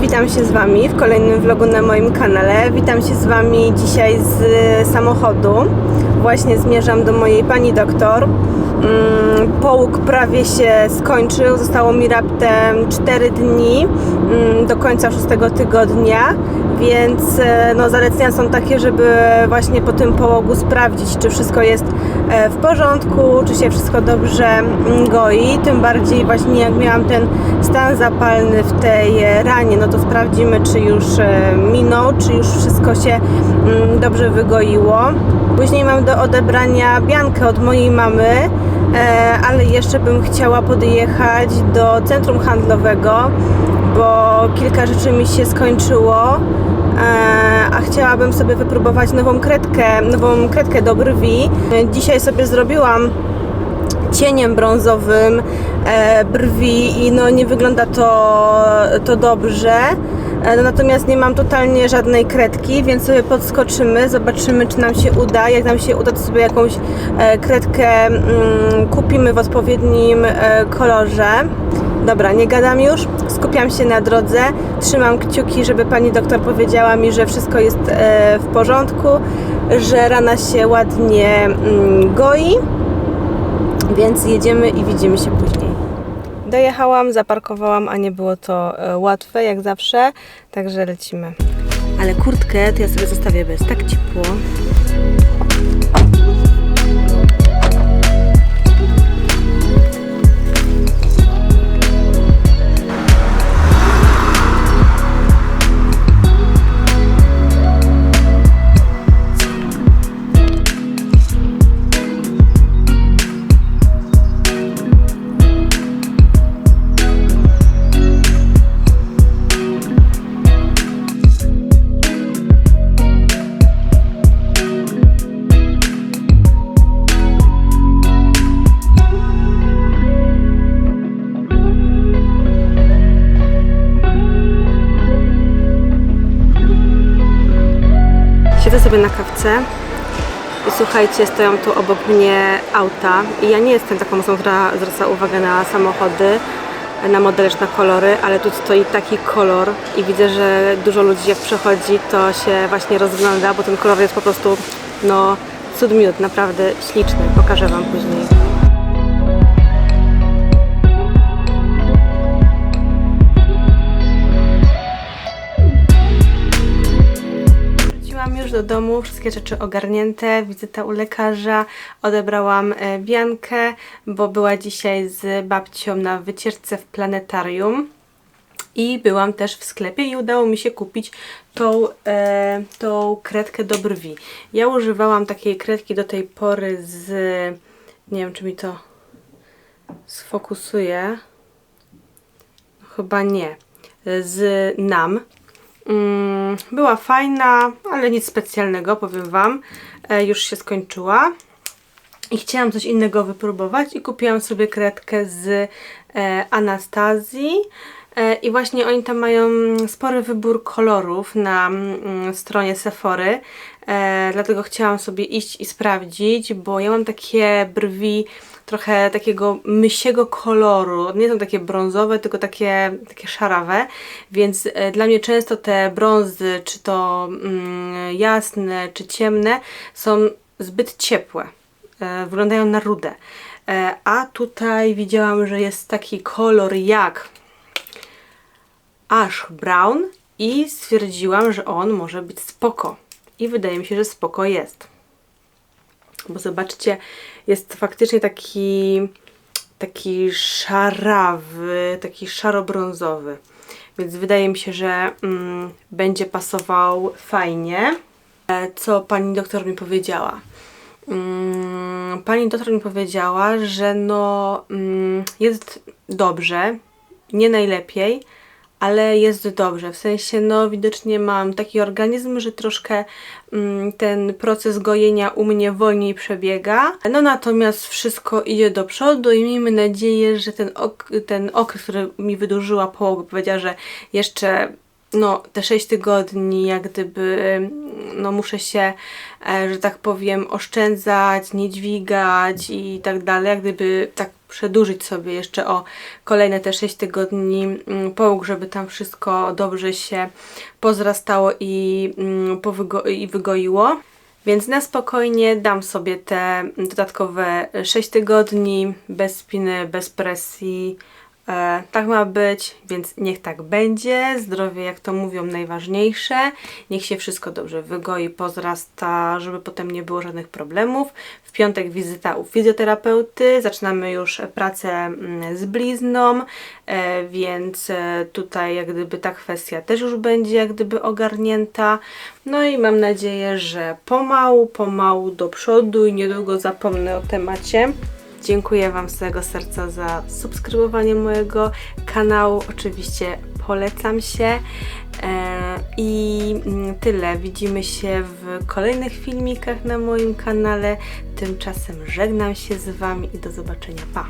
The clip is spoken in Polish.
witam się z Wami w kolejnym vlogu na moim kanale. Witam się z Wami dzisiaj z e, samochodu. Właśnie zmierzam do mojej pani doktor. Mm, Połóg prawie się skończył. Zostało mi raptem 4 dni mm, do końca 6 tygodnia, więc e, no, zalecenia są takie, żeby właśnie po tym połogu sprawdzić, czy wszystko jest w porządku, czy się wszystko dobrze mm, goi. Tym bardziej właśnie jak miałam ten stan zapalny w tej e, ranie, no to sprawdzimy, czy już e, minął, czy już wszystko się mm, dobrze wygoiło. Później mam do odebrania biankę od mojej mamy, e, ale jeszcze bym chciała podjechać do centrum handlowego, bo kilka rzeczy mi się skończyło. A chciałabym sobie wypróbować nową kredkę, nową kredkę do brwi. Dzisiaj sobie zrobiłam cieniem brązowym e, brwi i no nie wygląda to, to dobrze. E, no, natomiast nie mam totalnie żadnej kredki, więc sobie podskoczymy, zobaczymy czy nam się uda. Jak nam się uda, to sobie jakąś e, kredkę mm, kupimy w odpowiednim kolorze. Dobra, nie gadam już, skupiam się na drodze, trzymam kciuki, żeby pani doktor powiedziała mi, że wszystko jest e, w porządku, że rana się ładnie mm, goi. Więc jedziemy i widzimy się później. Dojechałam, zaparkowałam, a nie było to e, łatwe jak zawsze, także lecimy. Ale kurtkę to ja sobie zostawię, bo jest tak ciepło. Siedzę sobie na kawce i słuchajcie, stoją tu obok mnie auta i ja nie jestem taką osobą, która zwraca uwagę na samochody, na modele czy na kolory, ale tu stoi taki kolor i widzę, że dużo ludzi jak przechodzi, to się właśnie rozgląda, bo ten kolor jest po prostu no cud miód, naprawdę śliczny. Pokażę Wam później. Już do domu, wszystkie rzeczy ogarnięte, wizyta u lekarza, odebrałam e, Biankę, bo była dzisiaj z babcią na wycieczce w planetarium. I byłam też w sklepie i udało mi się kupić tą, e, tą kredkę do brwi. Ja używałam takiej kredki do tej pory z... nie wiem czy mi to sfokusuje. Chyba nie. Z NAM. Mm, Była fajna, ale nic specjalnego, powiem Wam. E, Już się skończyła. I chciałam coś innego wypróbować i kupiłam sobie kredkę z e, Anastazji. E, I właśnie oni tam mają spory wybór kolorów na mm, stronie Sephory. Dlatego chciałam sobie iść i sprawdzić, bo ja mam takie brwi trochę takiego mysiego koloru. Nie są takie brązowe, tylko takie, takie szarawe, więc e, dla mnie często te brązy, czy to mm, jasne, czy ciemne, są zbyt ciepłe. E, wyglądają na rudę. E, a tutaj widziałam, że jest taki kolor jak ash brown i stwierdziłam, że on może być spoko. I wydaje mi się, że spoko jest. Bo zobaczcie, jest faktycznie taki taki szarawy, taki szaro-brązowy. Więc wydaje mi się, że mm, będzie pasował fajnie. E, Co pani doktor mi powiedziała? Mm, Pani doktor mi powiedziała, że no mm, jest dobrze, nie najlepiej, ale jest dobrze. W sensie, no widocznie mam taki organizm, że troszkę mm, ten proces gojenia u mnie wolniej przebiega. No natomiast wszystko idzie do przodu i miejmy nadzieję, że ten, ok ten okres, który mi wydłużyła połoga, powiedziała, że jeszcze no, te 6 tygodni, jak gdyby, no, muszę się, e, że tak powiem, oszczędzać, nie dźwigać i tak dalej, jak gdyby tak przedłużyć sobie jeszcze o kolejne te 6 tygodni mm, połóg, żeby tam wszystko dobrze się pozrastało i, mm, i wygoiło. Więc na spokojnie dam sobie te dodatkowe 6 tygodni bez spiny, bez presji. E, tak ma być, więc niech tak będzie. Zdrowie, jak to mówią, najważniejsze. Niech się wszystko dobrze wygoi, pozrasta, żeby potem nie było żadnych problemów. W piątek wizyta u fizjoterapeuty. Zaczynamy już pracę mm, z blizną, e, więc e, tutaj jak gdyby ta kwestia też już będzie jak gdyby ogarnięta. No i mam nadzieję, że pomału, pomału do przodu i niedługo zapomnę o temacie. Dziękuję Wam z całego serca za subskrybowanie mojego kanału. Oczywiście polecam się. E, I tyle. Widzimy się w kolejnych filmikach na moim kanale. Tymczasem żegnam się z Wami i do zobaczenia. Pa!